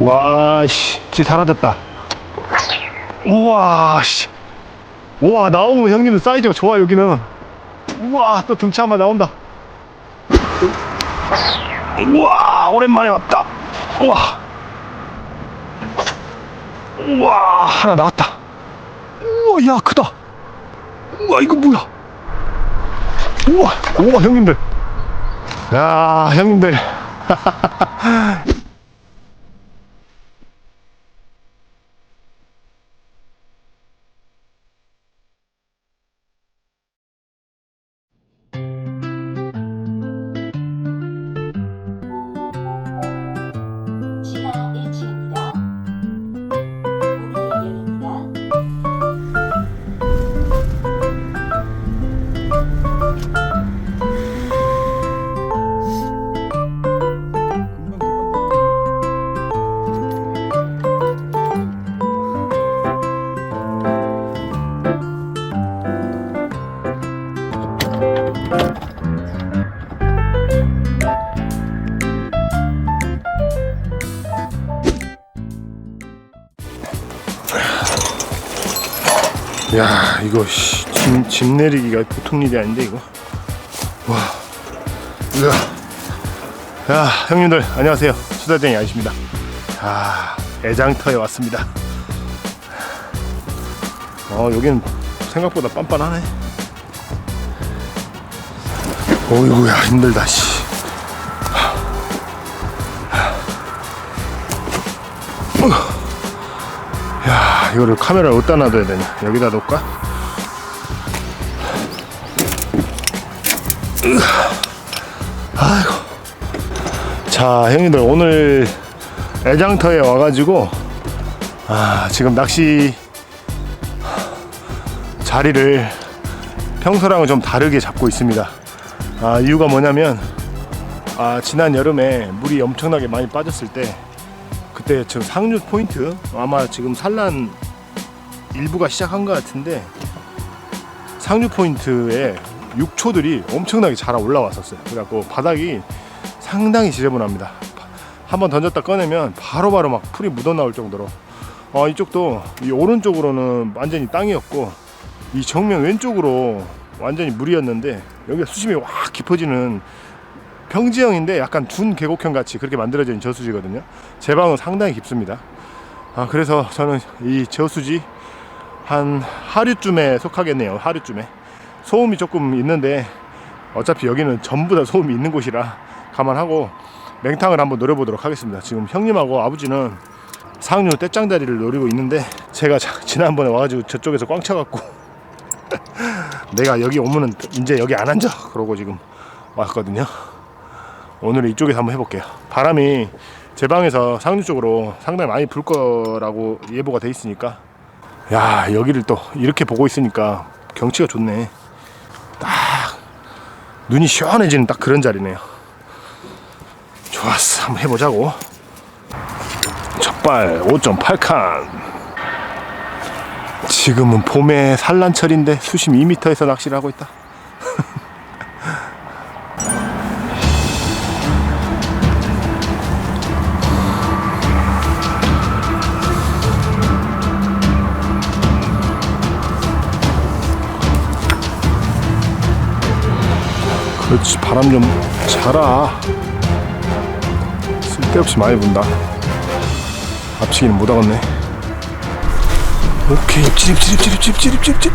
와, 씨, 진짜 사라졌다. 우와, 씨. 우와, 나오면 형님은 사이즈가 좋아, 여기는. 우와, 또 등치 한번 나온다. 우와, 오랜만에 왔다. 우와. 우와, 하나 나왔다. 우와, 야, 크다. 우와, 이거 뭐야? 우와, 우와, 형님들. 야, 형님들. 야 이거 씨, 짐, 짐 내리기가 보통 일이 아닌데 이거. 와. 으아. 야 형님들 안녕하세요. 수다쟁이 아저씨입니다. 아 애장터에 왔습니다. 어 여긴 생각보다 빤빤하네. 어이구야 힘들다 씨 이거를 카메라를 어디다 놔둬야 되냐? 여기다 놓을까? 아이고. 자 형님들 오늘 애장터에 와가지고 아 지금 낚시 자리를 평소랑은 좀 다르게 잡고 있습니다. 아 이유가 뭐냐면 아 지난 여름에 물이 엄청나게 많이 빠졌을 때 그때 지금 상류 포인트 아마 지금 산란 일부가 시작한 것 같은데 상류 포인트에 육초들이 엄청나게 자라 올라왔었어요. 그래갖고 바닥이 상당히 지저분합니다. 한번 던졌다 꺼내면 바로 바로 막 풀이 묻어 나올 정도로 어, 이쪽도 이 오른쪽으로는 완전히 땅이었고 이 정면 왼쪽으로 완전히 물이었는데 여기가 수심이 확 깊어지는 평지형인데 약간 둔 계곡형 같이 그렇게 만들어진 저수지거든요. 제 방은 상당히 깊습니다. 아 그래서 저는 이 저수지 한 하류쯤에 속하겠네요. 하류쯤에 소음이 조금 있는데 어차피 여기는 전부 다 소음이 있는 곳이라 감안하고 맹탕을 한번 노려보도록 하겠습니다. 지금 형님하고 아버지는 상류 떼짱다리를 노리고 있는데 제가 자- 지난번에 와가지고 저쪽에서 꽝 차갖고 내가 여기 오면은 이제 여기 안 앉아 그러고 지금 왔거든요. 오늘은 이쪽에서 한번 해볼게요. 바람이 제 방에서 상류 쪽으로 상당히 많이 불 거라고 예보가 돼 있으니까 야 여기를 또 이렇게 보고 있으니까 경치가 좋네. 딱 눈이 시원해지는 딱 그런 자리네요. 좋았어, 한번 해보자고. 첫발 5.8칸. 지금은 봄의 산란철인데 수심 2m에서 낚시를 하고 있다. 그렇지 바람 좀 자라. 쓸데없이 많이 분다. 앞치기는 못 하겠네. 오케이 입질 입질 입질 입질 입질 입질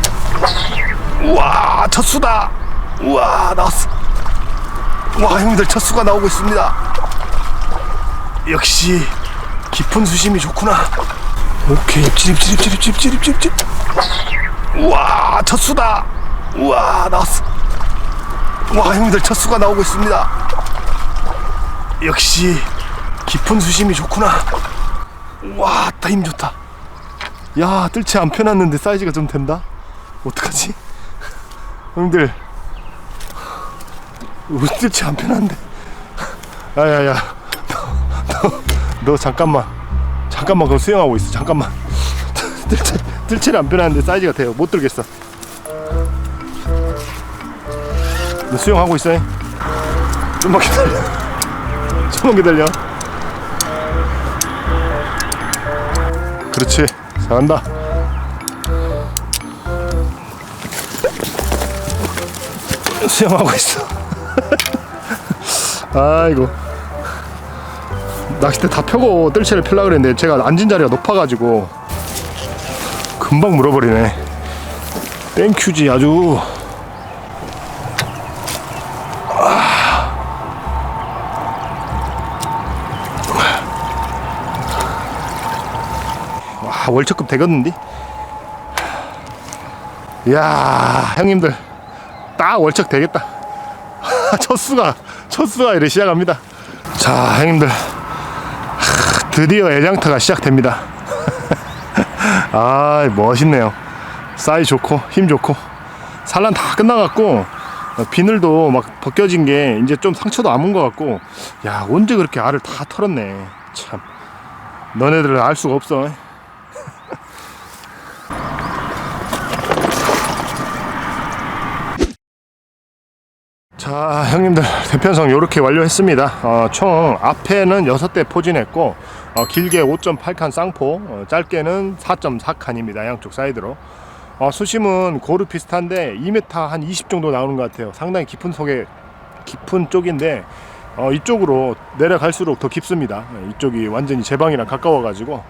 우와 첫 수다. 우와 나왔어. 와 형님들 첫 수가 나오고 있습니다. 역시 깊은 수심이 좋구나. 오케이 입질 입질 입질 입질 입질 입질 우와 첫 수다. 우와 나왔어 와 형님들 첫 수가 나오고 있습니다. 역시 깊은 수심이 좋구나. 와따힘 좋다. 야 뜰채 안 펴놨는데 사이즈가 좀 된다? 어떡하지? 형님들 뜰채 안 펴놨는데? 야야야. 너, 너, 너 잠깐만. 잠깐만 그거 수영하고 있어. 잠깐만. 뜰채 뜰채를 안 펴놨는데 사이즈가 돼요. 못 들겠어 너 수영하고 있어? 좀만 기다려. 좀만 기다려. 그렇지. 잘한다. 수영하고 있어. 아이고. 낚싯대 다 펴고 뜰채를 펴려 그랬는데 제가 앉은 자리가 높아가지고 금방 물어버리네. 땡큐지 아주 와 월척급 되겠는데? 이야 형님들. 딱 월척 되겠다. 첫 수가 첫 수가 이래 시작합니다. 자 형님들. 하, 드디어 애장터가 시작됩니다. 아 멋있네요. 사이 좋고 힘 좋고. 산란 다 끝나갔고 어, 비늘도 막 벗겨진 게 이제 좀 상처도 안문것 같고. 야 언제 그렇게 알을 다 털었네. 참. 너네들은 알 수가 없어 자 형님들 대편성 이렇게 완료했습니다. 어, 총 앞에는 6대 포진했고 어, 길게 5.8칸 쌍포 어, 짧게는 4.4칸입니다 양쪽 사이드로. 어, 수심은 고루 비슷한데 2m 한 20 정도 나오는 것 같아요. 상당히 깊은 속에 깊은 쪽인데 어, 이쪽으로 내려갈수록 더 깊습니다. 네, 이쪽이 완전히 제 방이랑 가까워 가지고.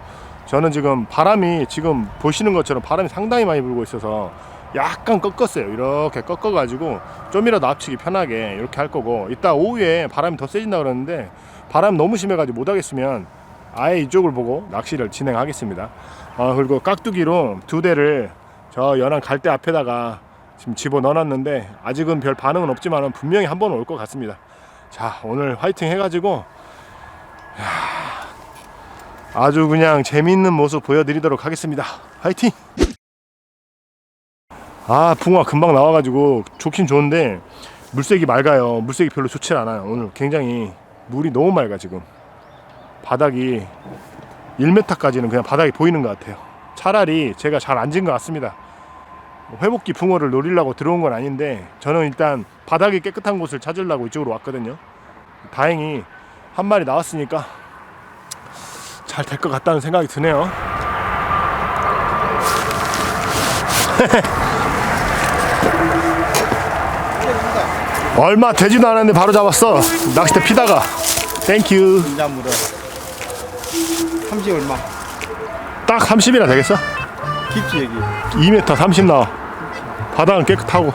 저는 지금 바람이 지금 보시는 것처럼 바람이 상당히 많이 불고 있어서 약간 꺾었어요. 이렇게 꺾어 가지고 좀이라도 앞치기 편하게 이렇게 할 거고. 이따 오후에 바람이 더 세진다 그러는데 바람 너무 심해 가지고 못 하겠으면 아예 이쪽을 보고 낚시를 진행하겠습니다. 어, 그리고 깍두기로 두 대를 저 연안 갈대 앞에다가 지금 집어 넣어놨는데 아직은 별 반응은 없지만 분명히 한 번 올 것 같습니다. 자 오늘 화이팅 해가지고 야, 아주 그냥 재미있는 모습 보여드리도록 하겠습니다. 화이팅 아 붕어 금방 나와가지고 좋긴 좋은데 물색이 맑아요. 물색이 별로 좋지 않아요. 오늘 굉장히 물이 너무 맑아 지금. 바닥이 1m까지는 그냥 바닥이 보이는 것 같아요. 차라리 제가 잘 앉은 것 같습니다. 회복기 붕어를 노리려고 들어온 건 아닌데 저는 일단 바닥이 깨끗한 곳을 찾으려고 이쪽으로 왔거든요. 다행히 한 마리 나왔으니까 잘 될 것 같다는 생각이 드네요 얼마 되지도 않았는데 바로 잡았어 낚싯대 피다가 땡큐 진짜 물어. 30 얼마? 딱 30이나 되겠어? 깊지 여기. 2m 30 나와 바닥은 깨끗하고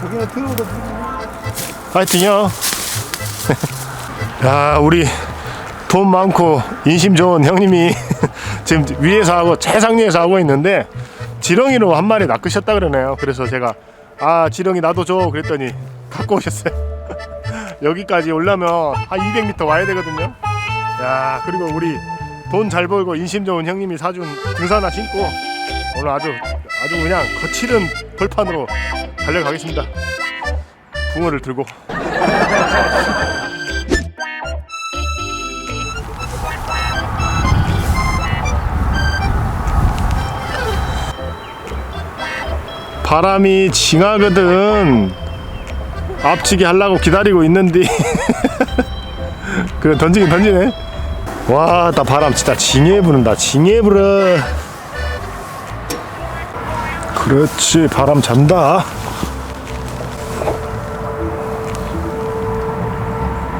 거기는 들어오도 파이팅이요 야 우리 돈 많고 인심 좋은 형님이 지금 위에서 하고 최상위에서 하고 있는데 지렁이로 한 마리 낚으셨다 그러네요 그래서 제가 아 지렁이 나도 줘 그랬더니 갖고 오셨어요. 여기까지 올라면 한 200m 와야 되거든요. 야 그리고 우리 돈 잘 벌고 인심 좋은 형님이 사준 등산화 신고 오늘 아주 아주 그냥 거칠은 벌판으로 달려가겠습니다. 붕어를 들고. 바람이 징하거든 앞치기 하려고 기다리고 있는데 그래 던지긴 던지네. 와 나 바람 진짜 징해 부는다 징해 불어 그렇지 바람 잔다.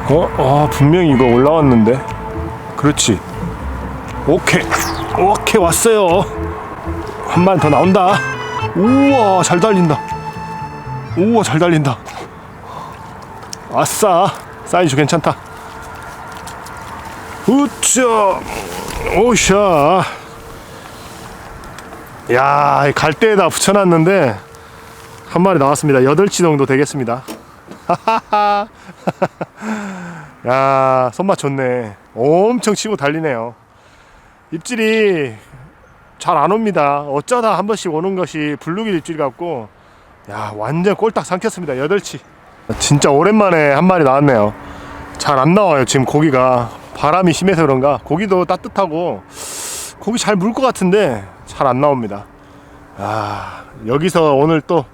어? 아 분명히 이거 올라왔는데. 그렇지. 오케이 오케이 왔어요. 한 마리 더 나온다. 우와 잘 달린다. 우와 잘 달린다 아싸. 사이즈 괜찮다. 우짜. 오샤. 야 갈대에다 붙여놨는데 한 마리 나왔습니다. 8치 정도 되겠습니다. 야 손맛 좋네. 엄청 치고 달리네요. 입질이 잘 안 옵니다. 어쩌다 한 번씩 오는 것이 블루길 입질 같고 야 완전 꼴딱 삼켰습니다. 8치 진짜 오랜만에 한 마리 나왔네요. 잘 안 나와요 지금 고기가. 바람이 심해서 그런가? 고기도 따뜻하고 고기 잘 물 것 같은데 잘 안 나옵니다. 아 여기서 오늘 또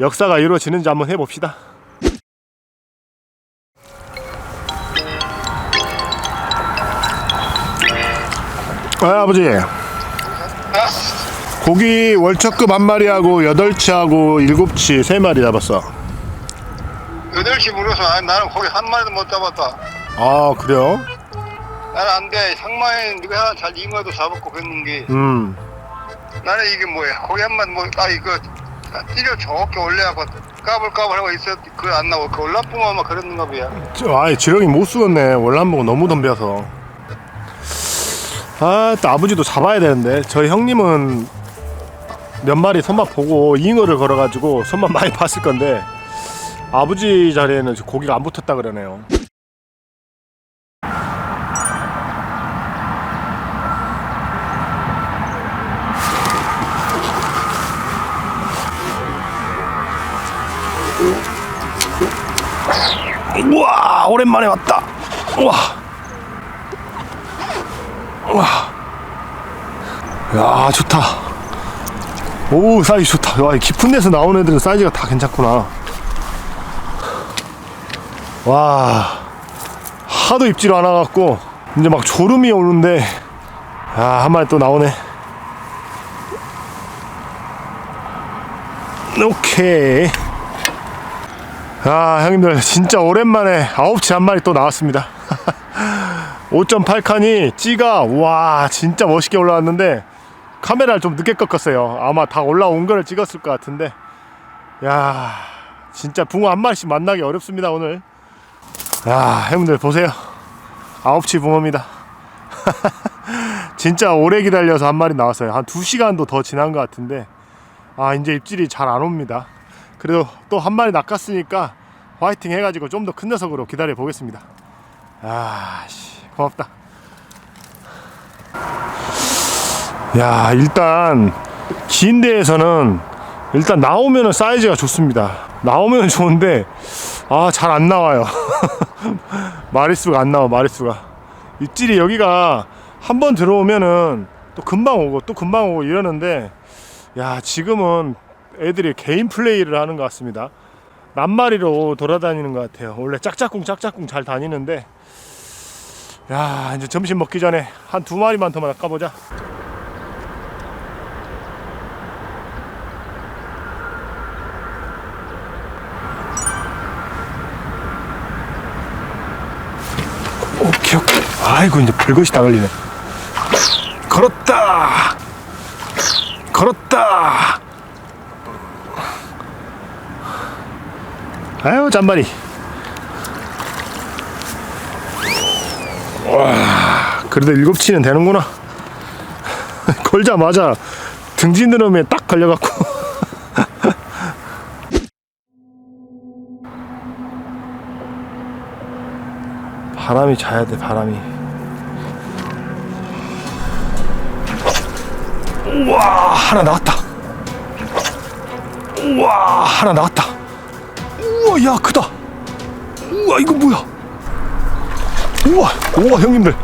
역사가 이루어지는지 한번 해봅시다. 아, 아버지. 고기 월척급 한 마리하고 여덟 치하고 일곱 치 세 마리 잡았어. 8시 물어서 아니, 나는 거기 한 마리도 못 잡았다. 아, 그래요? 나는 안 돼. 상마에 네가 잘 것도 잡았고 그랬는데 음. 나는 이게 뭐야. 거기 한 마리 뭐, 아, 이거 찌려 저렇게 올려갖고 까불까불하고 있었 그거 안 나오고 그 올라뿐만 아마 그랬는가 봐요. 저, 아이, 지렁이 못 쓰겠네. 월남보고 너무 덤벼서. 아, 또 아버지도 잡아야 되는데. 저희 형님은 몇 마리 손맛 보고 잉어를 걸어가지고 손맛 많이 봤을 건데. 아버지 자리에는 고기가 안 붙었다 그러네요. 우와 오랜만에 왔다. 우와. 우와. 야 좋다. 오 사이즈 좋다. 와, 이 깊은 데서 나오는 애들은 사이즈가 다 괜찮구나 와 하도 입질 안 와갖고 이제 막 졸음이 오는데 아 한 마리 또 나오네. 오케이. 아 형님들 진짜 오랜만에 아홉치 한 마리 또 나왔습니다. 5.8칸이 찌가 와 진짜 멋있게 올라왔는데 카메라를 좀 늦게 꺾었어요. 아마 다 올라온 거를 찍었을 것 같은데. 야 진짜 붕어 한 마리씩 만나기 어렵습니다 오늘 야 형님들 보세요 아홉치 붕어입니다 진짜 오래 기다려서 한 마리 나왔어요 한 2시간도 더 지난 것 같은데 아 이제 입질이 잘 안 옵니다 그래도 또 한 마리 낚았으니까 화이팅 해가지고 좀 더 큰 녀석으로 기다려 보겠습니다. 아씨 고맙다. 야 일단 긴 데에서는 일단 나오면은 사이즈가 좋습니다. 나오면 좋은데 아 잘 안 나와요. 마리수가 안 나와 마리수가. 입질이 여기가 한 번 들어오면은 또 금방 오고 또 금방 오고 이러는데 야 지금은 애들이 개인 플레이를 하는 것 같습니다. 낱마리로 돌아다니는 것 같아요. 원래 짝짝꿍 짝짝꿍 잘 다니는데 야 이제 점심 먹기 전에 한 두 마리만 더 낚아보자. 오케이. 아이고 이제 별것이 다 걸리네. 걸었다. 걸었다. 아유 잔바리 와 그래도 일곱 치는 되는구나 걸자마자 등지느러미에 딱 걸려갖고 바람이 자야 돼 바람이. 우와 하나 나왔다. 우와 하나 나왔다. 우와 야 크다. 우와 이거 뭐야? 우와 우와 형님들.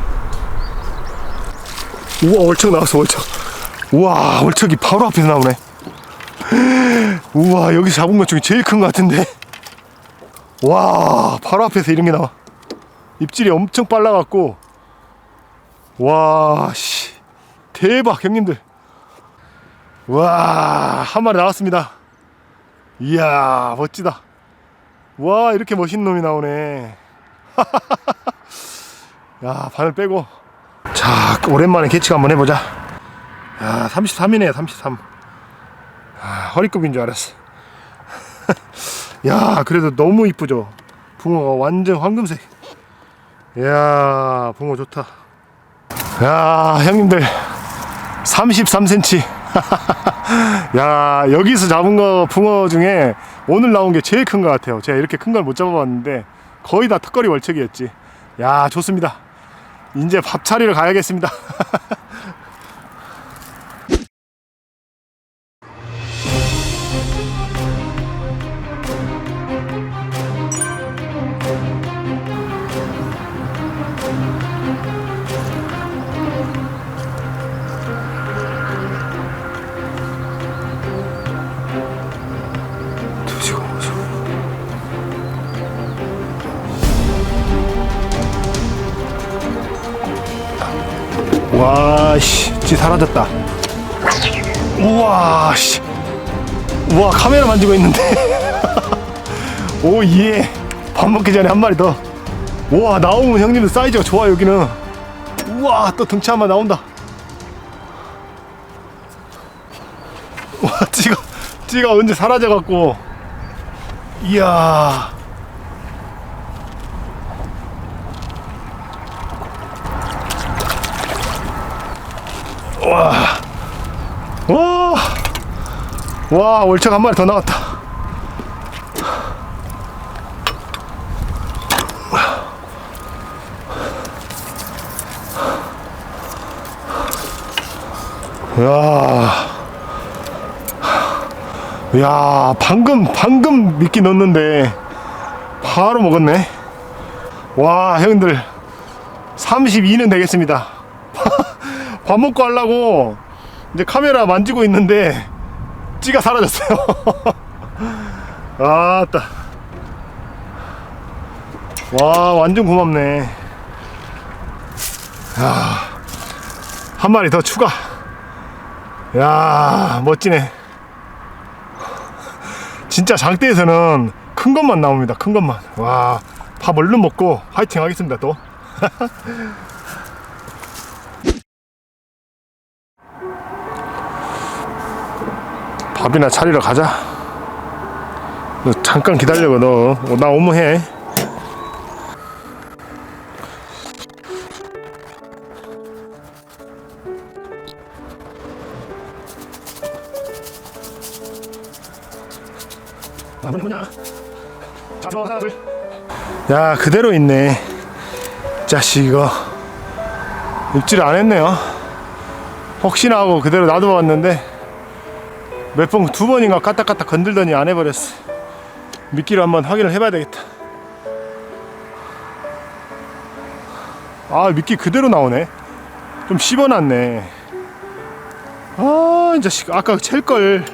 우와 월척 나왔어 월척. 우와 월척이 바로 앞에서 나오네. 우와 여기 잡은 것 중에 제일 큰 것 같은데. 와 바로 앞에서 이런 게 나와 입질이 엄청 빨라갖고. 와씨. 대박 형님들. 와 한 마리 나왔습니다. 이야 멋지다. 와 이렇게 멋있는 놈이 나오네. 야 바늘 빼고. 자 오랜만에 개측 한번 해보자. 야 33이네 33 아, 허리급인 줄 알았어. 야 그래도 너무 이쁘죠? 붕어가 완전 황금색 이야 붕어 좋다. 야 형님들. 33cm 야 여기서 잡은 거 붕어 중에 오늘 나온 게 제일 큰 것 같아요. 제가 이렇게 큰 걸 못 잡아봤는데 거의 다 턱걸이 월척이었지. 야 좋습니다. 이제 밥 차리러 가야겠습니다 만지고 있는데. 오, 예. 밥 먹기 전에 한 마리 더. 우와, 나오면 형님들 사이즈가 좋아, 여기는. 우와, 또 등치 한마 나온다. 와, 찌가, 찌가 언제 사라져갖고. 이야. 와. 와. 와, 월척 한 마리 더 나왔다. 야. 야, 방금 방금 미끼 넣었는데 바로 먹었네. 와, 형들 32는 되겠습니다. 밥 먹고 하려고 이제 카메라 만지고 있는데 찌가 사라졌어요. 아따. 와, 완전 고맙네. 야, 한 마리 더 추가. 야, 멋지네. 진짜 장대에서는 큰 것만 나옵니다. 큰 것만. 와, 밥 얼른 먹고 화이팅 하겠습니다. 또. 밥이나 차리러 가자. 너 잠깐 기다려고 너. 어, 나 오면 해. 나머지 뭐냐? 둘. 야 그대로 있네. 자식 이거 입질 안 했네요. 혹시나 하고 그대로 놔둬봤는데 몇 번 두 번인가 까딱까딱 건들더니 안 해버렸어. 미끼로 한번 확인을 해봐야 되겠다. 아 미끼 그대로 나오네. 좀 씹어놨네. 아 이제 아까 챌 걸.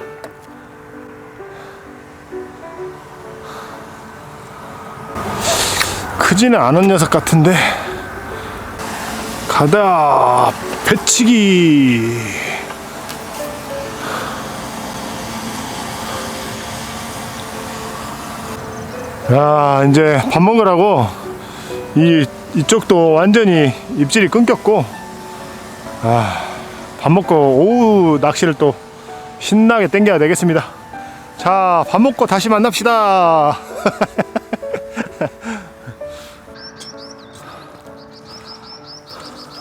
크지는 않은 녀석 같은데 가다 배치기 야 이제 밥 먹으라고 이 이쪽도 완전히 입질이 끊겼고 아 밥 먹고 오후 낚시를 또 신나게 땡겨야 되겠습니다. 자 밥 먹고 다시 만납시다.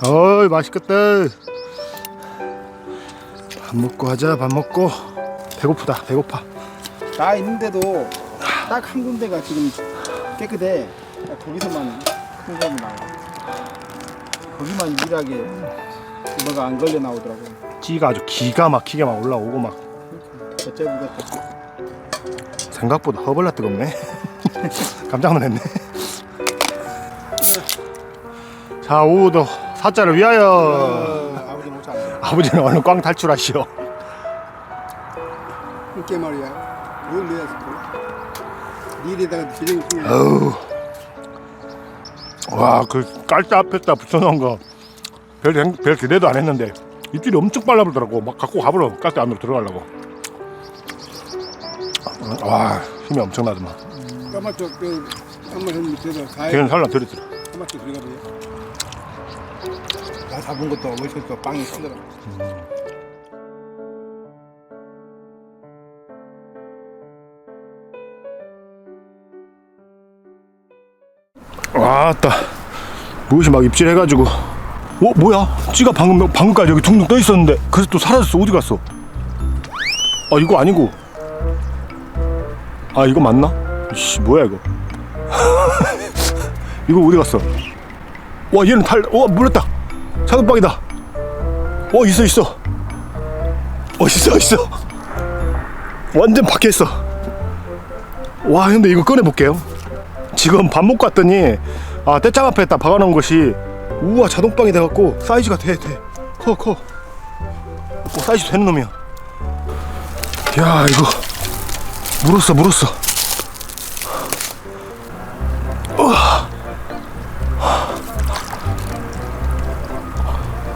어이 맛있겠다. 밥 먹고 하자 밥 먹고. 배고프다 배고파. 나 있는데도 딱 한 군데가 지금 깨끗해. 딱 거기서만 큰 거만 나와. 거기만 유일하게 뭐가 안 걸려 나오더라고. 찌가 아주 기가 막히게 막 올라오고 막 어째보다 생각보다 허벌나 뜨겁네 깜짝 놀랐네 자 오후도 사자를 위하여 어, 아버지 돼. 아버지는 얼른 꽝 탈출하시오 이게 말이야. 뭘 내야지 또. 일에다가 지렁이 풀 어우. 와 그 깔다 앞에다 붙여놓은 거별 별 기대도 안 했는데 입질이 엄청 빨라불더라고. 막 갖고 가버려 깔대 안으로 들어가려고. 와 힘이 엄청나더만. 까맣게 그 한번 했는 밑에서 가해 걔는 살라 들었더라 까맣게 들어가 보여. 나 잡은 것도 어머니가 빵이 쓰더라. 아따 무엇이 막 입질해가지고. 어 뭐야? 찌가 방금 방금까지 여기 둥둥 떠 있었는데 그래서 또 사라졌어. 어디 갔어? 아 이거 아니고. 아 이거 맞나? 씨 뭐야 이거? 이거 어디 갔어? 와 얘는 탈어 물렸다. 자동방이다. 어 있어 있어. 어 있어 있어. 완전 박혀 있어. 와 근데 이거 꺼내 볼게요 지금 밥 먹고 왔더니 아 떼짱 앞에다 박아놓은 것이 우와 자동방이 돼갖고 사이즈가 돼돼커 커. 어, 사이즈 되는 놈이야. 야 이거. 물었어 물었어.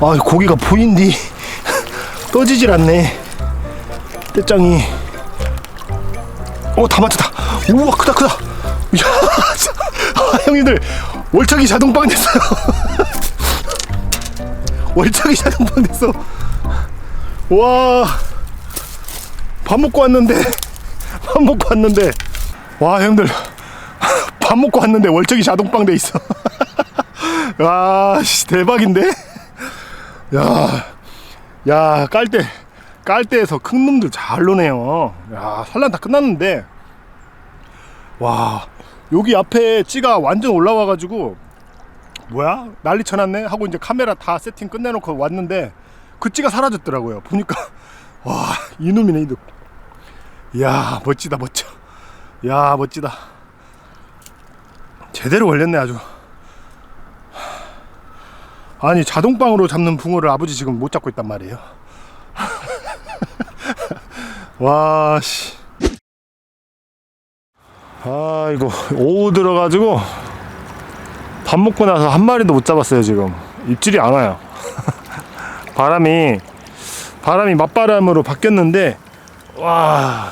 아 고기가 보인디. 떠지질 않네. 떼짱이. 어다 맞췄다. 우와 크다 크다. 야. 아, 형님들 월척이 자동빵 됐어요. 월척이 자동빵 됐어. 와밥 먹고 왔는데 밥 먹고 왔는데. 와 형들 밥 먹고 왔는데 월척이 자동빵 돼 있어. 와 씨, 대박인데? 야, 야, 깔 때, 깔 때에서 큰 놈들 잘 노네요. 야, 산란 다 끝났는데, 와, 여기 앞에 찌가 완전 올라와가지고, 뭐야? 난리 쳐놨네? 하고 이제 카메라 다 세팅 끝내놓고 왔는데, 그 찌가 사라졌더라고요. 보니까, 와, 이놈이네, 이놈. 이야, 멋지다, 멋져. 야, 멋지다. 제대로 걸렸네, 아주. 아니 자동방으로 잡는 붕어를 아버지 지금 못 잡고 있단 말이에요. 와 씨. 아이고 오후 들어가지고 밥 먹고 나서 한 마리도 못 잡았어요 지금 입질이 안 와요. 바람이 바람이 맞바람으로 바뀌었는데 와.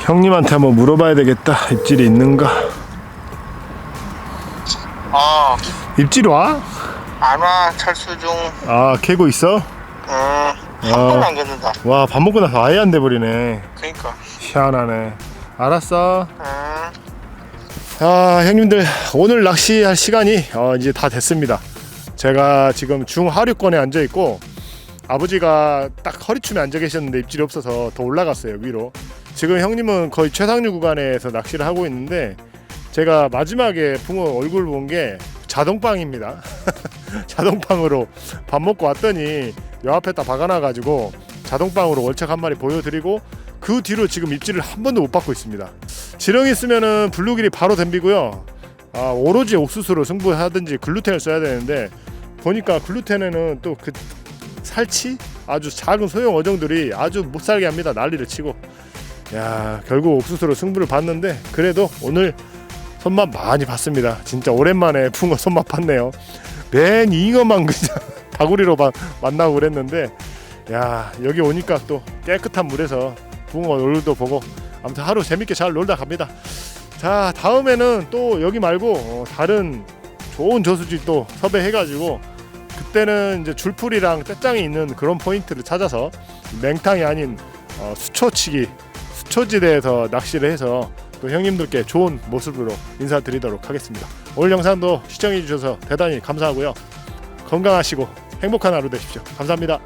형님한테 한번 물어봐야 되겠다 입질이 있는가 어, 입질 와? 안 와, 철수 중. 아 캐고 있어? 음, 한 아. 번도 안 겠는다. 와밥 먹고 나서 아예 안 돼버리네 그니까. 희한하네 알았어 음. 아 형님들 오늘 낚시할 시간이 어, 이제 다 됐습니다 제가 지금 중하류권에 앉아 있고 아버지가 딱 허리춤에 앉아 계셨는데 입질이 없어서 더 올라갔어요 위로 지금 형님은 거의 최상류 구간에서 낚시를 하고 있는데 제가 마지막에 붕어 얼굴 본 게 자동빵입니다 자동빵으로 밥 먹고 왔더니 요 앞에다 박아놔가지고 자동빵으로 월척 한 마리 보여드리고 그 뒤로 지금 입질을 한 번도 못 받고 있습니다 지렁이 쓰면은 블루길이 바로 덤비고요. 아, 오로지 옥수수로 승부하든지 글루텐을 써야 되는데 보니까 글루텐에는 또 그 살치 아주 작은 소형 어종들이 아주 못 살게 합니다. 난리를 치고. 야, 결국 옥수수로 승부를 봤는데 그래도 오늘 손맛 많이 봤습니다. 진짜 오랜만에 붕어 손맛 봤네요. 맨 잉어만 그냥 다구리로 만- 만나고 그랬는데 야, 여기 오니까 또 깨끗한 물에서 붕어 얼굴도 보고 아무튼 하루 재밌게 잘 놀다 갑니다. 자 다음에는 또 여기 말고 어, 다른 좋은 저수지 또 섭외해가지고 그때는 이제 줄풀이랑 떼짱이 있는 그런 포인트를 찾아서 맹탕이 아닌 어, 수초치기 수초지대에서 낚시를 해서 또 형님들께 좋은 모습으로 인사드리도록 하겠습니다. 오늘 영상도 시청해 주셔서 대단히 감사하고요. 건강하시고 행복한 하루 되십시오. 감사합니다.